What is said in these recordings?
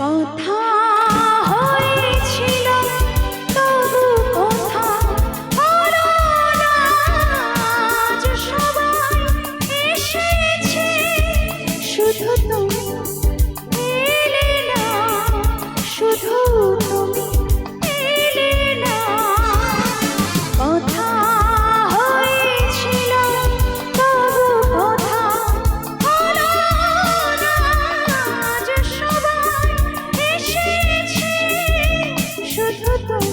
কথা হয়েছিল তবু কথা সবাই শুধু তুমি শুধু Shut up.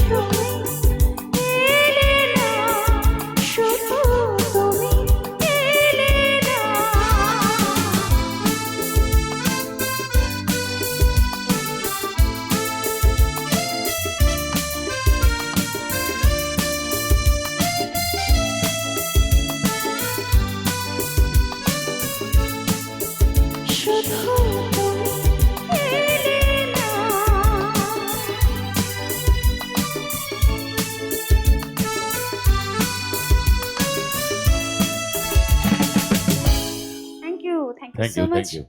you? Thank so you, much. thank you.